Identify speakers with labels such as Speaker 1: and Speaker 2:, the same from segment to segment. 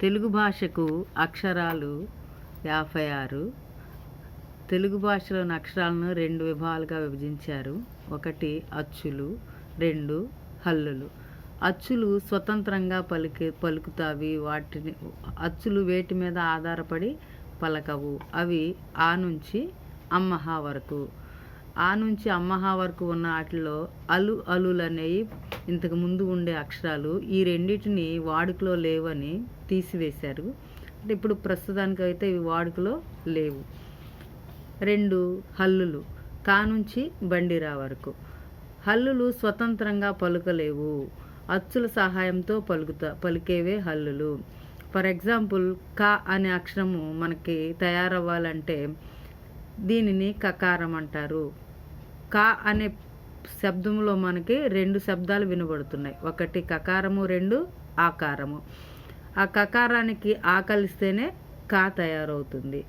Speaker 1: తెలుగు భాషకు అక్షరాలు యాభై ఆరు. తెలుగు భాషలోని అక్షరాలను రెండు విభాగాలుగా విభజించారు. ఒకటి అచ్చులు రెండు హల్లులు. అచ్చులు స్వతంత్రంగా పలికి పలుకుతావి. వాటిని అచ్చులు వేటి మీద ఆధారపడి పలకవు. అవి ఆ నుంచి అమ్మహ వరకు. ఆ నుంచి అమ్మహ వరకు ఉన్న వాటిలో అలు అలులు అనేవి ఇంతకు ముందు ఉండే అక్షరాలు ఈ రెండింటిని వాడుకలో లేవని తీసివేశారు. అంటే ఇప్పుడు ప్రస్తుతానికి అయితే ఇవి వాడుకలో లేవు. రెండు హల్లులు కా నుంచి బండిరా వరకు. హల్లులు స్వతంత్రంగా పలుకలేవు. అచ్చుల సహాయంతో పలుకుతా పలికేవే హల్లులు. ఫర్ ఎగ్జాంపుల్ క అనే అక్షరము మనకి తయారవ్వాలంటే దీనిని కకారం అంటారు. క అనే శబ్దంలో మనకి రెండు శబ్దాలు వినబడుతున్నాయి. ఒకటి కకారము రెండు ఆకారము. ఆ కకారానికి ఆకలిస్తేనే కా తయారవుతుంది.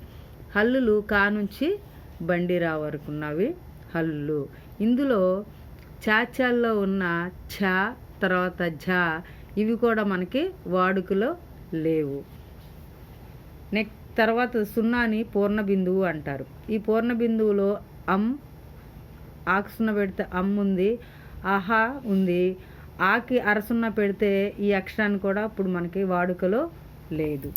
Speaker 1: హల్లులు కా నుంచి బండిరా వరకు ఉన్నవి హల్లులు. ఇందులో చాచాల్లో ఉన్న ఛ తర్వాత ఝ ఇవి కూడా మనకి వాడుకలో లేవు. నెక్స్ట్ తర్వాత సున్నాని పూర్ణ బిందువు అంటారు. ఈ పూర్ణ బిందువులో అం ఆకు పెడితే అమ్ ఉంది ఆహా ఉంది. ఆకి అరసున్న పెడితే ఈ అక్షరాన్ని కూడా ఇప్పుడు మనకి వాడుకలో లేదు.